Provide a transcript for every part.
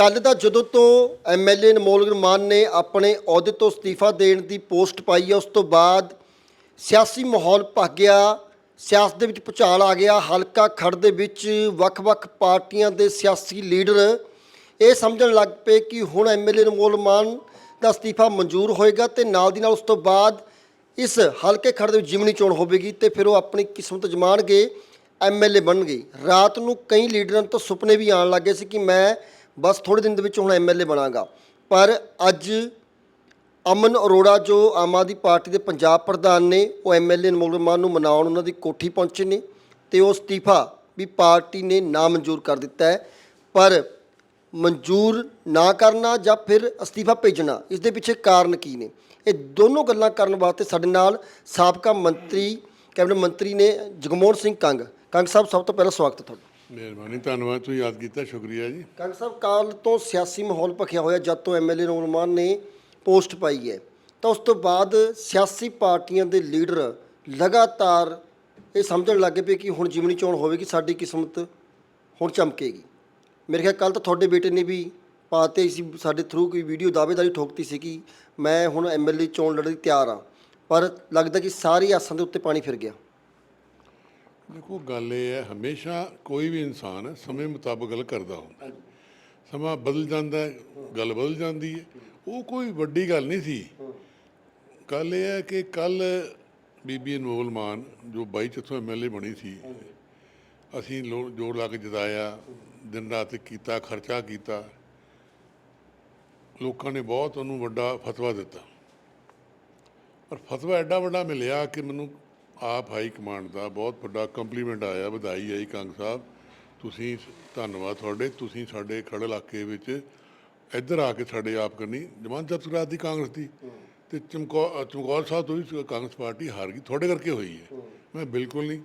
ਕੱਲ ਦਾ ਜਦੋਂ ਤੋਂ ਐਮਐਲਏ ਅਨਮੋਲ ਗੁਰਮਾਨ ਨੇ ਆਪਣੇ ਅਹੁਦੇ ਤੋਂ ਅਸਤੀਫਾ ਦੇਣ ਦੀ ਪੋਸਟ ਪਾਈ ਹੈ ਉਸ ਤੋਂ ਬਾਅਦ ਸਿਆਸੀ ਮਾਹੌਲ ਭੱਗ ਗਿਆ, ਸਿਆਸਤ ਦੇ ਵਿੱਚ ਭੁਚਾਲ ਆ ਗਿਆ, ਹਲਕਾ ਖੜ ਦੇ ਵਿੱਚ ਵੱਖ-ਵੱਖ ਪਾਰਟੀਆਂ ਦੇ ਸਿਆਸੀ ਲੀਡਰ ਇਹ ਸਮਝਣ ਲੱਗ ਪਏ ਕਿ ਹੁਣ ਐਮਐਲਏ ਅਨਮੋਲ ਮਾਨ ਦਾ ਅਸਤੀਫਾ ਮਨਜ਼ੂਰ ਹੋਏਗਾ ਤੇ ਨਾਲ ਦੀ ਨਾਲ ਉਸ ਤੋਂ ਬਾਅਦ ਇਸ ਹਲਕੇ ਖੜ ਦੇ ਵਿੱਚ ਜਿਮਨੀ ਚੋਣ ਹੋਵੇਗੀ ਤੇ ਫਿਰ ਉਹ ਆਪਣੀ ਕਿਸਮਤ ਜਮਾਣਗੇ ਐਮਐਲਏ ਬਣਨਗੇ। ਰਾਤ ਨੂੰ ਕਈ ਲੀਡਰਾਂ ਤੋਂ ਸੁਪਨੇ ਵੀ ਆਉਣ ਲੱਗੇ ਸੀ ਕਿ ਮੈਂ ਬਸ ਥੋੜੇ ਦਿਨ ਦੇ ਵਿੱਚ ਹੁਣ ਐਮਐਲਏ ਬਣਾਂਗਾ। ਪਰ ਅੱਜ ਅਮਨ ਅਰੋੜਾ ਜੋ ਆਮ ਆਦਮੀ ਪਾਰਟੀ ਦੇ ਪੰਜਾਬ ਪ੍ਰਧਾਨ ਨੇ, ਉਹ ਐਮਐਲਏ ਅਨਮੋਲ ਮਾਨ ਨੂੰ ਮਨਾਉਣ ਉਹਨਾਂ ਦੀ ਕੋਠੀ ਪਹੁੰਚੇ ਨੇ ਤੇ ਉਹ ਅਸਤੀਫਾ ਵੀ ਪਾਰਟੀ ਨੇ ਨਾ ਮਨਜ਼ੂਰ ਕਰ ਦਿੱਤਾ ਹੈ। ਪਰ ਮਨਜ਼ੂਰ ਨਾ ਕਰਨਾ ਜਾਂ ਫਿਰ ਅਸਤੀਫਾ ਭੇਜਣਾ, ਇਸ ਦੇ ਪਿੱਛੇ ਕਾਰਨ ਕੀ ਨੇ? ਇਹ ਦੋਨੋਂ ਗੱਲਾਂ ਕਰਨ ਵਾਸਤੇ ਸਾਡੇ ਨਾਲ ਸਾਬਕਾ ਮੰਤਰੀ, ਕੈਬਨਿਟ ਮੰਤਰੀ ਨੇ ਜਗਮੋਹਨ ਸਿੰਘ ਕੰਗ। ਕੰਗ ਸਾਹਿਬ, ਸਭ ਤੋਂ ਪਹਿਲਾਂ ਸਵਾਗਤ ਹੈ ਤੁਹਾਡਾ। ਮਿਹਰਬਾਨੀ, ਧੰਨਵਾਦ, ਤੁਸੀਂ ਯਾਦ ਕੀਤਾ, ਸ਼ੁਕਰੀਆ ਜੀ। ਕੰਗ ਸਾਹਿਬ, ਕਾਲ ਤੋਂ ਸਿਆਸੀ ਮਾਹੌਲ ਭਖਿਆ ਹੋਇਆ ਜਦ ਤੋਂ ਐਮਐਲਏ ਨੌਲਮਾਨ ਨੇ ਪੋਸਟ ਪਾਈ ਹੈ। ਤਾਂ ਉਸ ਤੋਂ ਬਾਅਦ ਸਿਆਸੀ ਪਾਰਟੀਆਂ ਦੇ ਲੀਡਰ ਲਗਾਤਾਰ ਇਹ ਸਮਝਣ ਲੱਗੇ ਪਏ ਕਿ ਹੁਣ ਜਿਮਨੀ ਚੋਣ ਹੋਵੇਗੀ, ਸਾਡੀ ਕਿਸਮਤ ਹੁਣ ਚਮਕੇਗੀ। ਮੇਰੇ ਖਿਆਲ ਕੱਲ ਤਾਂ ਤੁਹਾਡੇ ਬੇਟੇ ਨੇ ਵੀ ਪਾਤੇ ਸੀ, ਸਾਡੇ ਥਰੂ ਕੋਈ ਵੀਡੀਓ ਦਾਅਵੇਦਾਰੀ ਠੋਕਤੀ ਸੀ ਕਿ ਮੈਂ ਹੁਣ ਐਮਐਲਏ ਚੋਣ ਲੜਨ ਲਈ ਤਿਆਰ ਹਾਂ। ਪਰ ਲੱਗਦਾ ਕਿ ਸਾਰੀ ਆਸਾਂ ਦੇ ਉੱਤੇ ਪਾਣੀ ਫਿਰ ਗਿਆ। ਦੇਖੋ, ਗੱਲ ਇਹ ਹੈ, ਹਮੇਸ਼ਾ ਕੋਈ ਵੀ ਇਨਸਾਨ ਹੈ ਸਮੇਂ ਮੁਤਾਬਕ ਗੱਲ ਕਰਦਾ ਹੁੰਦਾ। ਸਮਾਂ ਬਦਲ ਜਾਂਦਾ ਹੈ, ਗੱਲ ਬਦਲ ਜਾਂਦੀ ਹੈ। ਉਹ ਕੋਈ ਵੱਡੀ ਗੱਲ ਨਹੀਂ ਸੀ। ਗੱਲ ਇਹ ਹੈ ਕਿ ਕੱਲ ਬੀਬੀ ਅਨਮੋਲ ਮਾਨ, ਜੋ 22 ਚੱਥੋਂ ਐਮਐਲਏ ਬਣੀ ਸੀ, ਅਸੀਂ ਲੋ- ਜੋਰ ਲਾ ਕੇ ਜਿਤਾਇਆ, ਦਿਨ ਰਾਤ ਕੀਤਾ, ਖਰਚਾ ਕੀਤਾ। ਲੋਕਾਂ ਨੇ ਬਹੁਤ ਉਹਨੂੰ ਵੱਡਾ ਫਤਵਾ ਦਿੱਤਾ। ਪਰ ਫਤਵਾ ਐਡਾ ਵੱਡਾ ਮਿਲਿਆ ਕਿ ਮੈਨੂੰ ਆਪ ਹਾਈ ਕਮਾਂਡ ਦਾ ਬਹੁਤ ਵੱਡਾ ਕੰਪਲੀਮੈਂਟ ਆਇਆ, ਵਧਾਈ ਆਈ ਕੰਗ ਸਾਹਿਬ। ਤੁਸੀਂ ਧੰਨਵਾਦ ਤੁਹਾਡੇ, ਤੁਸੀਂ ਸਾਡੇ ਖੜੇ ਇਲਾਕੇ ਵਿੱਚ ਇੱਧਰ ਆ ਕੇ ਸਾਡੇ ਆਪ ਕਰਨੀ ਜਮਾਨ ਜਬਤ ਦੀ ਕਾਂਗਰਸ ਦੀ। ਤੇ ਚਮਕੌਰ ਚਮਕੌਰ ਸਾਹਿਬ ਤੋਂ ਵੀ ਕਾਂਗਰਸ ਪਾਰਟੀ ਹਾਰ ਗਈ, ਤੁਹਾਡੇ ਕਰਕੇ ਹੋਈ ਹੈ। ਮੈਂ ਬਿਲਕੁਲ ਨਹੀਂ।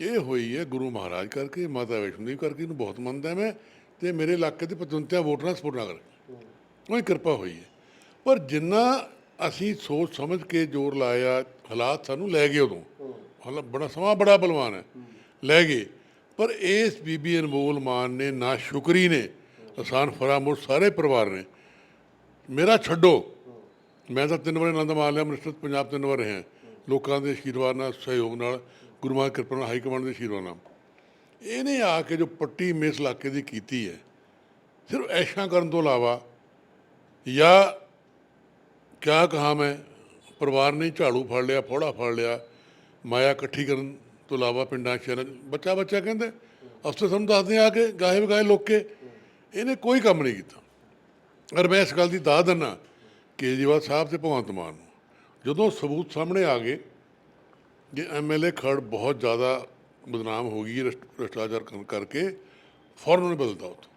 ਇਹ ਹੋਈ ਹੈ ਗੁਰੂ ਮਹਾਰਾਜ ਕਰਕੇ, ਮਾਤਾ ਵੈਸ਼ਨੋ ਦੇਵੀ ਕਰਕੇ, ਇਹਨੂੰ ਬਹੁਤ ਮੰਨਦਾ ਮੈਂ। ਤੇ ਮੇਰੇ ਇਲਾਕੇ ਦੇ 55 ਵੋਟਰਾਂ ਸਪੋਰਟ ਨਾ ਕਰਕੇ। ਉਹਦੀ ਕਿਰਪਾ ਹੋਈ ਹੈ। ਪਰ ਜਿੰਨਾ ਅਸੀਂ ਸੋਚ ਸਮਝ ਕੇ ਜ਼ੋਰ ਲਾਇਆ, ਹਾਲਾਤ ਸਾਨੂੰ ਲੈ ਗਏ ਉਦੋਂ। ਹਾਲਾਤ ਬੜਾ, ਸਮਾਂ ਬੜਾ ਬਲਵਾਨ ਹੈ। ਲੈ ਗਏ। ਪਰ ਇਸ ਬੀਬੀ ਅਨਮੋਲ ਮਾਨ ਨੇ ਨਾ ਸ਼ੁਕਰੀ ਨੇ ਆਸਾਨ ਫਰਾਮੋਸ਼ ਸਾਰੇ ਪਰਿਵਾਰ ਨੇ। ਮੇਰਾ ਛੱਡੋ। ਮੈਂ ਤਾਂ ਤਿੰਨ ਵਾਰ ਆਨੰਦ ਮਾਨ ਲਿਆ, ਮਿਨਿਸਟਰ ਪੰਜਾਬ ਤਿੰਨ ਵਾਰ ਰਿਹਾ। ਲੋਕਾਂ ਦੇ ਆਸ਼ੀਰਵਾਦ ਨਾਲ, ਸਹਿਯੋਗ ਨਾਲ, ਗੁਰੂ ਮਹਾਰਾਜ ਕਿਰਪਾ ਨਾਲ, ਹਾਈ ਕਮਾਂਡ ਦੇ ਆਸ਼ੀਰਵਾਦ ਨਾਲ। ਇਹਨੇ ਆ ਕੇ ਜੋ ਪੱਟੀ ਮੇਸ ਇਲਾਕੇ ਦੀ ਕੀਤੀ ਹੈ, ਸਿਰਫ ਐਸ਼ਾਂ ਕਰਨ ਤੋਂ ਇਲਾਵਾ ਜਾਂ ਕਿਆ ਕਹਾ ਮੈਂ? ਪਰਿਵਾਰ ਨੇ ਝਾੜੂ ਫੜ ਲਿਆ, ਫੋੜਾ ਫੜ ਲਿਆ। ਮਾਇਆ ਇਕੱਠੀ ਕਰਨ ਤੋਂ ਇਲਾਵਾ ਪਿੰਡਾਂ, ਸ਼ਹਿਰਾਂ 'ਚ ਬੱਚਾ ਬੱਚਾ ਕਹਿੰਦੇ, ਅਫਸਰ ਸਾਨੂੰ ਦੱਸਦੇ ਆ ਕੇ, ਗਾਹੇ ਵਗਾਏ ਲੋਕ ਇਹਨੇ ਕੋਈ ਕੰਮ ਨਹੀਂ ਕੀਤਾ। ਔਰ ਮੈਂ ਇਸ ਗੱਲ ਦੀ ਦਾਦ ਦਿੰਦਾ ਕੇਜਰੀਵਾਲ ਸਾਹਿਬ ਤੇ ਭਗਵੰਤ ਮਾਨ ਨੂੰ, ਜਦੋਂ ਸਬੂਤ ਸਾਹਮਣੇ ਆ ਗਏ ਕਿ ਐਮਐਲਏ ਖੜ ਬਹੁਤ ਜ਼ਿਆਦਾ ਬਦਨਾਮ ਹੋ ਗਈ ਭ੍ਰਿਸ਼ਟ- ਭ੍ਰਿਸ਼ਟਾਚਾਰ ਕਰਨ- ਕਰਕੇ, ਫੌਰਨ ਉਹਨੇ ਬਦਲਤਾ ਉੱਥੋਂ।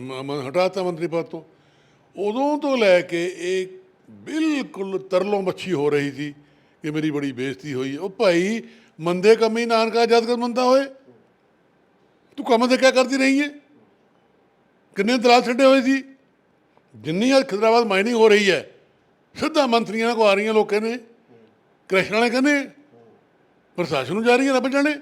ਮ- ਮ- ਹਟਾਤਾ ਮੰਤਰੀ ਪਦ ਤੋਂ। ਉਦੋਂ ਤੋਂ ਲੈ ਕੇ ਇਹ ਬਿਲਕੁਲ ਤਰਲੋ ਮੱਛੀ ਹੋ ਰਹੀ ਸੀ ਕਿ ਮੇਰੀ ਬੜੀ ਬੇਇੱਜ਼ਤੀ ਹੋਈ। ਉਹ ਭਾਈ, ਮੰਦੇ ਕੰਮੀ ਨਾਨਕਾ ਜਦ ਕਰ ਮੰਦਾ ਹੋਏ? ਤੂੰ ਕੰਮ ਤੇ ਕਿਆ ਕਰਦੀ ਰਹੀ ਹੈ ਕਿੰਨੇ ਦਲਾਲ ਛੱਡੇ ਹੋਏ ਸੀ? ਜਿੰਨੀ ਅੱਜ ਖਿਦਰਾਬਾਦ ਮਾਈਨਿੰਗ ਹੋ ਰਹੀ ਹੈ, ਸਿੱਧਾ ਮੰਤਰੀਆਂ ਕੋ ਆ ਰਹੀਆਂ ਲੋਕਾਂ ਨੇ, ਕ੍ਰਿਸ਼ਨ ਵਾਲੇ ਕਹਿੰਦੇ, ਪ੍ਰਸ਼ਾਸਨ ਨੂੰ ਜਾ ਰਹੀਆਂ ਰੱਬ ਜਾਣੇ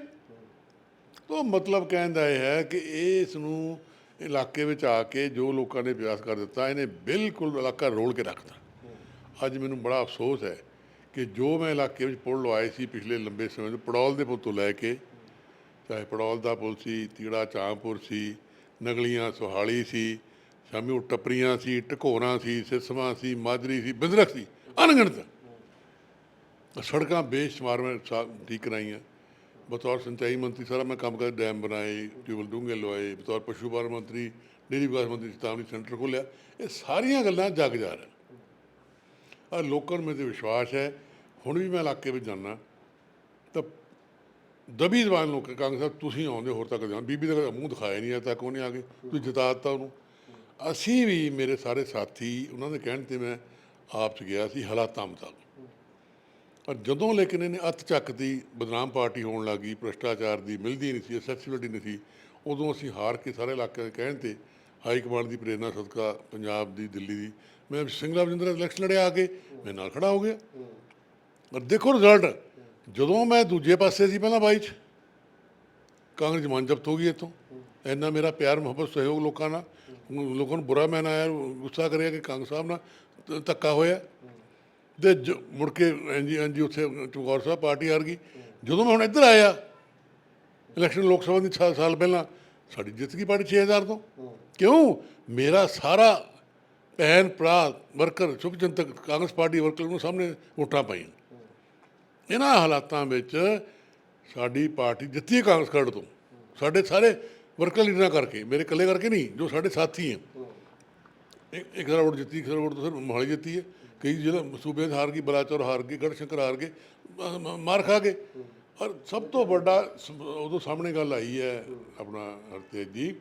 ਤੋਂ ਮਤਲਬ ਕਹਿਣ ਦਾ ਇਹ ਹੈ ਕਿ ਇਸ ਨੂੰ ਇਲਾਕੇ ਵਿੱਚ ਆ ਕੇ ਜੋ ਲੋਕਾਂ ਨੇ ਅਭਿਆਸ ਕਰ ਦਿੱਤਾ, ਇਹਨੇ ਬਿਲਕੁਲ ਇਲਾਕਾ ਰੋਲ ਕੇ ਰੱਖਤਾ ਅੱਜ ਮੈਨੂੰ ਬੜਾ ਅਫਸੋਸ ਹੈ ਕਿ ਜੋ ਮੈਂ ਇਲਾਕੇ ਵਿੱਚ ਪੁਲ ਲਵਾਏ ਸੀ ਪਿਛਲੇ ਲੰਬੇ ਸਮੇਂ ਤੋਂ, ਪੜੌਲ ਦੇ ਪੁਲ ਤੋਂ ਲੈ ਕੇ, ਚਾਹੇ ਪੜੌਲ ਦਾ ਪੁਲ ਸੀ, ਤੀੜਾ ਚਾਂਪੁਰ ਸੀ, ਨਗਲੀਆਂ ਸੁਹਾਲੀ ਸੀ, ਸ਼ਾਮੀ ਉਹ ਟੱਪਰੀਆਂ ਸੀ ਟਕੋਰਾਂ ਸੀ ਸਿਸਮਾਂ ਸੀ, ਮਾਜਰੀ ਸੀ, ਬਿੰਦਰਖ ਸੀ, ਅਣਗਿਣਤ। ਸੜਕਾਂ ਬੇਸ਼ੁਮਾਰ ਮੈਂ ਸਾ- ਠੀਕ ਕਰਾਈਆਂ। ਬਤੌਰ ਸਿੰਚਾਈ ਮੰਤਰੀ ਸਾਰਾ ਮੈਂ ਕੰਮ ਕਰ, ਡੈਮ ਬਣਾਏ ਟਿਊਬਲ ਡੂੰਘੇ ਲਵਾਏ, ਬਤੌਰ ਪਸ਼ੂ ਪਾਲਣ ਮੰਤਰੀ ਡੇਰੀ ਵਿਕਾਸ ਮੰਤਰੀ ਸਤਾਵਨੀ ਸੈਂਟਰ ਖੋਲਿਆ ਇਹ ਸਾਰੀਆਂ ਗੱਲਾਂ ਜਗ ਜਾ ਰਹੀਆਂ। ਆ ਲੋਕਾਂ ਨੂੰ ਮੇਰੇ ਤੇ ਵਿਸ਼ਵਾਸ ਹੈ। ਹੁਣ ਵੀ ਮੈਂ ਇਲਾਕੇ ਵਿੱਚ ਜਾਂਦਾ। ਤਾਂ ਦਬੀ ਜ਼ਬਾਨ ਲੋਕ ਕਾਂਗਰਸ ਸਾਹਿਬ, ਤੁਸੀਂ ਆਉਂਦੇ ਹੋਰ ਤੱਕ ਜਾਣ ਬੀਬੀ ਦਾ ਮੂੰਹ ਦਿਖਾਇਆ ਨਹੀਂ ਅਜੇ ਤੱਕ ਉਹਨੇ ਆ ਕੇ। ਤੁਸੀਂ ਜਿਤਾ ਦਿੱਤਾ ਉਹਨੂੰ। ਅਸੀਂ ਵੀ ਮੇਰੇ ਸਾਰੇ ਸਾਥੀ, ਉਹਨਾਂ ਦੇ ਕਹਿਣ ਤੇ ਮੈਂ ਆਪ ਚ ਗਿਆ ਸੀ, ਹਾਲਾਤਾਂ ਮੁਤਾਬਕ। ਪਰ ਜਦੋਂ ਲੇਕਿਨ ਇਹਨੇ ਅੱਤ ਚੱਕਦੀ ਬਦਨਾਮ ਪਾਰਟੀ ਹੋਣ ਲੱਗੀ, ਭ੍ਰਿਸ਼ਟਾਚਾਰ ਦੀ ਮਿਲਦੀ ਨਹੀਂ ਸੀ ਅਸੈਸਿਬਿਲਿਟੀ ਨਹੀਂ ਸੀ, ਉਦੋਂ ਅਸੀਂ ਹਾਰ ਕੇ ਸਾਰੇ ਇਲਾਕੇ ਦੇ ਕਹਿਣ ਤੇ ਹਾਈ ਕਮਾਂਡ ਦੀ ਪ੍ਰੇਰਨਾ ਸਦਕਾ ਪੰਜਾਬ ਦੀ, ਦਿੱਲੀ ਦੀ ਮੈਂ ਸਿੰਗਲਾ ਵਜਿੰਦਰ ਇਲੈਕਸ਼ਨ ਲੜਿਆ ਆ ਕੇ, ਮੈਂ ਨਾਲ ਖੜਾ ਹੋ ਗਿਆ। ਪਰ ਦੇਖੋ ਰਿਜ਼ਲਟ ਜਦੋਂ ਮੈਂ ਦੂਜੇ ਪਾਸੇ ਸੀ ਪਹਿਲਾਂ ਬਾਈ ਚ, ਕਾਂਗਰਸ ਜਮਾਨ ਜ਼ਬਤ ਹੋ ਗਈ ਇੱਥੋਂ। ਇੰਨਾ ਮੇਰਾ ਪਿਆਰ, ਮੁਹੱਬਤ, ਸਹਿਯੋਗ ਲੋਕਾਂ ਨਾਲ, ਲੋਕਾਂ ਨੂੰ ਬੁਰਾ ਮੈਨ ਆਇਆ, ਗੁੱਸਾ ਕਰਿਆ ਕਿ ਕੰਗ ਸਾਹਿਬ ਨਾਲ ਧੱਕਾ ਹੋਇਆ। ਤੇ ਜ- ਮੁੜ ਕੇ ਐਨਜੀ ਐਨਜੀ ਉੱਥੇ ਚਮਕੌਰ ਸਾਹਿਬ ਪਾਰਟੀ ਹਾਰ ਗਈ। ਜਦੋਂ ਮੈਂ ਹੁਣ ਇੱਧਰ ਆਇਆ ਇਲੈਕਸ਼ਨ ਲੋਕ ਸਭਾ ਦੀ ਸਾ- ਸਾਲ ਪਹਿਲਾਂ, ਸਾਡੀ ਜਿੱਤ ਗਈ ਪਾਰਟੀ 6000 ਤੋਂ। ਕਿਉਂ? ਮੇਰਾ ਸਾਰਾ ਭੈਣ, ਭਰਾ, ਵਰਕਰ ਸੁਖ ਜਨਤਕ ਕਾਂਗਰਸ ਪਾਰਟੀ ਵਰਕਰ ਨੂੰ ਸਾਹਮਣੇ ਵੋਟਾਂ ਪਾਈਆਂ। ਇਹਨਾਂ ਹਾਲਾਤਾਂ ਵਿੱਚ ਸਾਡੀ ਪਾਰਟੀ ਜਿੱਤੀ ਹੈ ਕਾਂਗਰਸ ਖੜ ਤੋਂ। ਸਾਡੇ ਸਾਰੇ ਵਰਕਰ ਲੀਡਰਾਂ ਕਰਕੇ, ਮੇਰੇ ਇਕੱਲੇ ਕਰਕੇ ਨਹੀਂ, ਜੋ ਸਾਡੇ ਸਾਥੀ ਹੈ। ਇੱਕ ਇੱਕ ਰੋਡ ਜਿੱਤੀ, ਇੱਕ ਵੋਟ ਤੋਂ ਸਿਰ ਮੋਹਾਲੀ ਜਿੱਤੀ ਹੈ। ਕਈ ਜ਼ਿਲ੍ਹਾ ਸੂਬੇ 'ਚ ਹਾਰ ਗਈ, ਬਲਾਚੌਰ ਹਾਰ ਗਈ ਗੜਸ਼ੰਕਰ ਹਾਰ ਗਏ ਮਾਰ ਖਾ ਗਏ। ਔਰ ਸਭ ਤੋਂ ਵੱਡਾ ਉਦੋਂ ਸਾਹਮਣੇ ਗੱਲ ਆਈ ਹੈ ਆਪਣਾ ਹਰਤੇਜ ਜੀ,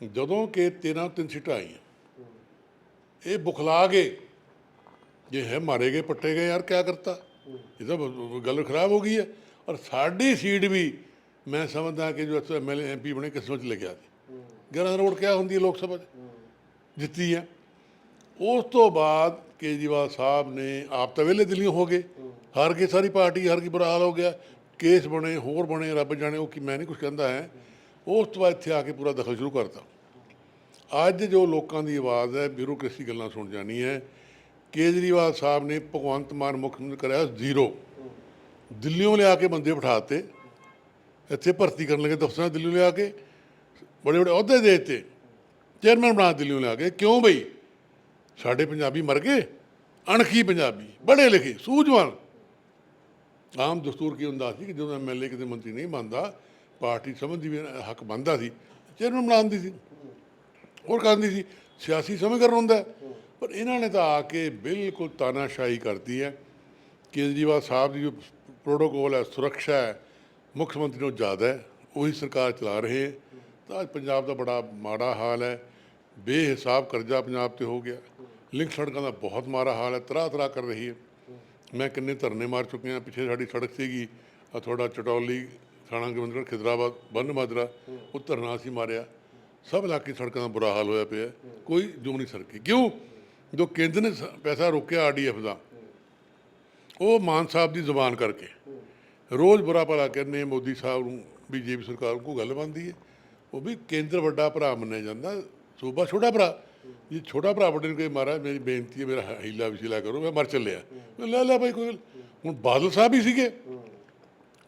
ਜਦੋਂ ਕਿ 13 ਤਿੰਨ ਸੀਟਾਂ ਆਈਆਂ। ये बुखला गए। जो है, मारे गए, पट्टे गए, यार क्या करता? ये तो गल खराब हो गई है। और साड़ी सीट भी मैं समझता कि जो एम एल एम पी बने, किस्मत लेके आते। ग्यारह करोड़ क्या होंगी लोग सभा जितती है। उस तो बाद केजरीवाल साहब ने आप तो वेले दिल्ली हो गए। हर गए सारी पार्टी, हर गई बुरा हाल हो गया। केस बने, होर बने, रब जाने कि मैं नहीं कुछ कहता है। उस तो बाद इतने आके पूरा दखल शुरू करता। ਅੱਜ ਜੋ ਲੋਕਾਂ ਦੀ ਆਵਾਜ਼ ਹੈ ਬਿਊਰੋਕ੍ਰੇਸੀ ਗੱਲਾਂ ਸੁਣ ਜਾਣੀ ਹੈ। ਕੇਜਰੀਵਾਲ ਸਾਹਿਬ ਨੇ ਭਗਵੰਤ ਮਾਨ ਮੁੱਖ ਮੰਤਰੀ ਕਰਿਆ ਜ਼ੀਰੋ। ਦਿੱਲੀੋਂ ਲਿਆ ਕੇ ਬੰਦੇ ਬਿਠਾਤੇ। ਇੱਥੇ ਭਰਤੀ ਕਰਨ ਲੱਗੇ ਦਫ਼ਤਰਾਂ ਦਿੱਲੀ ਲਿਆ ਕੇ, ਬੜੇ ਬੜੇ ਅਹੁਦੇ ਦੇ ਦਿੱਤੇ। ਚੇਅਰਮੈਨ ਬਣਾ ਦਿੱਲੀੋਂ ਲਿਆ ਕੇ। ਕਿਉਂ ਬਈ? ਸਾਡੇ ਪੰਜਾਬੀ ਮਰ ਗਏ। ਅਣਖੀ ਪੰਜਾਬੀ ਬੜੇ ਲਿਖੇ, ਸੂਝਵਾਨ। ਆਮ ਦਸਤੂਰ ਕੀ ਹੁੰਦਾ ਸੀ ਕਿ ਜਦੋਂ ਐਮਐਲਏ ਕਿਤੇ ਮੰਤਰੀ ਨਹੀਂ ਬਣਦਾ, ਪਾਰਟੀ ਸਮਝਦੀ ਵੀ ਹੱਕ ਬਣਦਾ ਸੀ, ਚੇਅਰਮੈਨ ਬਣਾਉਂਦੀ ਸੀ। ਹੋਰ ਕਰਦੀ ਸੀ। ਸਿਆਸੀ ਸਮੀਕਰਨ ਹੁੰਦਾ ਪਰ ਇਹਨਾਂ ਨੇ ਤਾਂ ਆ ਕੇ ਬਿਲਕੁਲ ਤਾਨਾਸ਼ਾਹੀ ਕਰਤੀ ਹੈ। ਕੇਜਰੀਵਾਲ ਸਾਹਿਬ ਦੀ ਜੋ ਪ੍ਰੋਟੋਕੋਲ ਹੈ, ਸੁਰੱਖਿਆ ਹੈ, ਮੁੱਖ ਮੰਤਰੀ ਨੂੰ ਜ਼ਿਆਦਾ ਹੈ, ਉਹੀ ਸਰਕਾਰ ਚਲਾ ਰਹੇ ਹੈ। ਤਾਂ ਅੱਜ ਪੰਜਾਬ ਦਾ ਬੜਾ ਮਾੜਾ ਹਾਲ ਹੈ। ਬੇਹਿਸਾਬ ਕਰਜ਼ਾ ਪੰਜਾਬ ਤੇ ਹੋ ਗਿਆ। ਲਿੰਕ ਸੜਕਾਂ ਦਾ ਬਹੁਤ ਮਾੜਾ ਹਾਲ ਹੈ। ਤਰਾ ਤਰਾ ਕਰ ਰਹੀ ਹੈ। ਮੈਂ ਕਿੰਨੇ ਧਰਨੇ ਮਾਰ ਚੁੱਕੇ ਹਾਂ। ਪਿੱਛੇ ਸਾਡੀ ਸੜਕ ਸੀਗੀ। ਆ ਥੋੜਾ ਚਟੌਲੀ ਥਾਣਾ ਗੋਬਿੰਦਗੜ੍ਹ ਖਿਦਰਾਬਾਦ, ਬੰਨ ਮਾਜਰਾ, ਉਹ ਧਰਨਾ ਅਸੀਂ ਮਾਰਿਆ। ਸਭ ਇਲਾਕੇ ਸੜਕਾਂ ਦਾ ਬੁਰਾ ਹਾਲ ਹੋਇਆ ਪਿਆ ਕੋਈ ਜੋ ਨਹੀਂ ਸਰਕੀ। ਕਿਉਂ? ਜੋ ਕੇਂਦਰ ਨੇ ਸ- ਪੈਸਾ ਰੋਕਿਆ ਆਰਡੀਐਫ ਦਾ, ਉਹ ਮਾਨ ਸਾਹਿਬ ਦੀ ਜ਼ੁਬਾਨ ਕਰਕੇ। ਰੋਜ਼ ਬੁਰਾ ਭਲਾ ਕਹਿੰਦੇ ਮੋਦੀ ਸਾਹਿਬ ਨੂੰ ਬੀਜੇਪੀ ਸਰਕਾਰ ਨੂੰ ਕੋਈ ਗੱਲ ਬਣਦੀ ਹੈ? ਉਹ ਵੀ ਕੇਂਦਰ ਵੱਡਾ ਭਰਾ ਮੰਨਿਆ ਜਾਂਦਾ, ਸੂਬਾ ਛੋਟਾ ਭਰਾ। ਜੇ ਛੋਟਾ ਭਰਾ ਵੱਡੇ ਨੂੰ ਕੋਈ ਮਹਾਰਾਜ, ਮੇਰੀ ਬੇਨਤੀ ਹੈ, ਮੇਰਾ ਹੀਲਾ ਵਿਚਲਾ ਕਰੋ, ਮੈਂ ਮਰ ਚੱਲਿਆ। ਮੈਂ ਲੈ ਲੈ ਭਾਈ ਕੋਈ ਗੱਲ ਹੁਣ ਬਾਦਲ ਸਾਹਿਬ ਹੀ ਸੀਗੇ।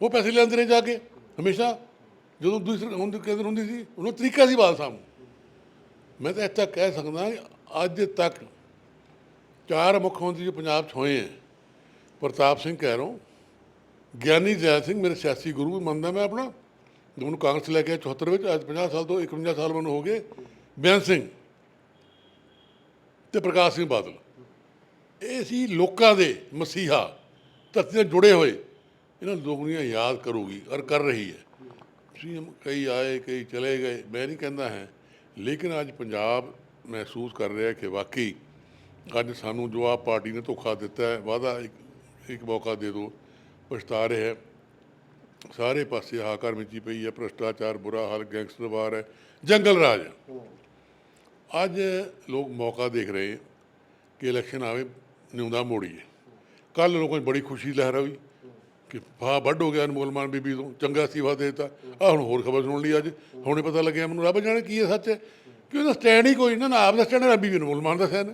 ਉਹ ਪੈਸੇ ਲੈਂਦੇ ਨੇ ਜਾ ਕੇ, ਹਮੇਸ਼ਾ। ਜਦੋਂ ਦੂਸਰੇ ਹੁੰਦੀ ਕੇਂਦਰ ਹੁੰਦੀ ਸੀ, ਉਹਨੂੰ ਤਰੀਕਾ ਸੀ ਬਾਦਲ ਸਾਹਿਬ ਮੈਂ ਤਾਂ ਇੱਥੇ ਕਹਿ ਸਕਦਾ ਅੱਜ ਤੱਕ ਚਾਰ ਮੁੱਖ ਮੰਤਰੀ ਜੋ ਪੰਜਾਬ 'ਚ ਹੋਏ ਹੈ ਪ੍ਰਤਾਪ ਸਿੰਘ ਕਹਿਰੋਂ ਗਿਆਨੀ ਜੈਲ ਸਿੰਘ, ਮੇਰੇ ਸਿਆਸੀ ਗੁਰੂ ਵੀ ਮੰਨਦਾ ਮੈਂ ਆਪਣਾ, ਜੋ ਕਾਂਗਰਸ ਲੈ ਕੇ ਆਇਆ 74 ਵਿੱਚ, ਅੱਜ 50 ਸਾਲ ਤੋਂ 51 ਸਾਲ ਮੈਨੂੰ ਹੋ ਗਏ, ਬਿਆਨ ਸਿੰਘ ਤੇ ਪ੍ਰਕਾਸ਼ ਸਿੰਘ ਬਾਦਲ। ਇਹ ਸੀ ਲੋਕਾਂ ਦੇ ਮਸੀਹਾ, ਧਰਤੀ ਨਾਲ ਜੁੜੇ ਹੋਏ, ਇਹਨਾਂ ਨੂੰ ਦੁਨੀਆ ਯਾਦ ਕਰੂਗੀ, ਔਰ ਕਰ ਰਹੀ ਹੈ। ਤੁਸੀਂ ਕਈ ਆਏ, ਕਈ ਚਲੇ ਗਏ। ਮੈਂ ਨਹੀਂ ਕਹਿੰਦਾ ਹੈ, ਲੇਕਿਨ ਅੱਜ ਪੰਜਾਬ ਮਹਿਸੂਸ ਕਰ ਰਿਹਾ ਕਿ ਵਾਕਈ ਅੱਜ ਸਾਨੂੰ ਜੋ ਆਪ ਪਾਰਟੀ ਨੇ ਧੋਖਾ ਦਿੱਤਾ ਹੈ ਵਾਦਾ ਇੱਕ ਇੱਕ ਮੌਕਾ ਦੇ ਦਿਓ, ਪਛਤਾ ਰਿਹਾ ਹੈ। ਸਾਰੇ ਪਾਸੇ ਹਾਕਾਰ ਮਿੱਚੀ ਪਈ ਹੈ, ਭ੍ਰਸ਼ਟਾਚਾਰ ਬੁਰਾ ਹਾਲ, ਗੈਂਗਸਟਰ ਵਾਰ ਹੈ, ਜੰਗਲ ਰਾਜ ਅੱਜ ਲੋਕ ਮੌਕਾ ਦੇਖ ਰਹੇ ਕਿ ਇਲੈਕਸ਼ਨ ਆਵੇ, ਨਿਉਂਦਾ ਮੋੜੀਏ। ਕੱਲ ਲੋਕਾਂ 'ਚ ਬੜੀ ਖੁਸ਼ੀ ਲਹਿਰ ਹੋਈ ਕਿ ਫਾ ਵੱਢ ਹੋ ਗਿਆ ਅਨਮੋਲ ਮਾਨ ਬੀਬੀ ਤੋਂ ਚੰਗਾ ਸੀਵਾ ਦੇਤਾ। ਆ ਹੁਣ ਹੋਰ ਖਬਰ ਸੁਣ ਲਈ ਅੱਜ। ਹੁਣੇ ਪਤਾ ਲੱਗਿਆ ਮੈਨੂੰ ਰੱਬ ਜਾਣੇ ਕੀ ਹੈ ਸੱਚ ਕਿ ਉਹਦਾ ਸਟੈਂਡ ਹੀ ਕੋਈ ਨਾ ਨਾ ਆਪ ਦਾ ਸਟੈਂਡ ਹੈ ਬੀਬੀ ਅਨਮੋਲ ਮਾਨ ਦਾ ਸਟੈਂਡ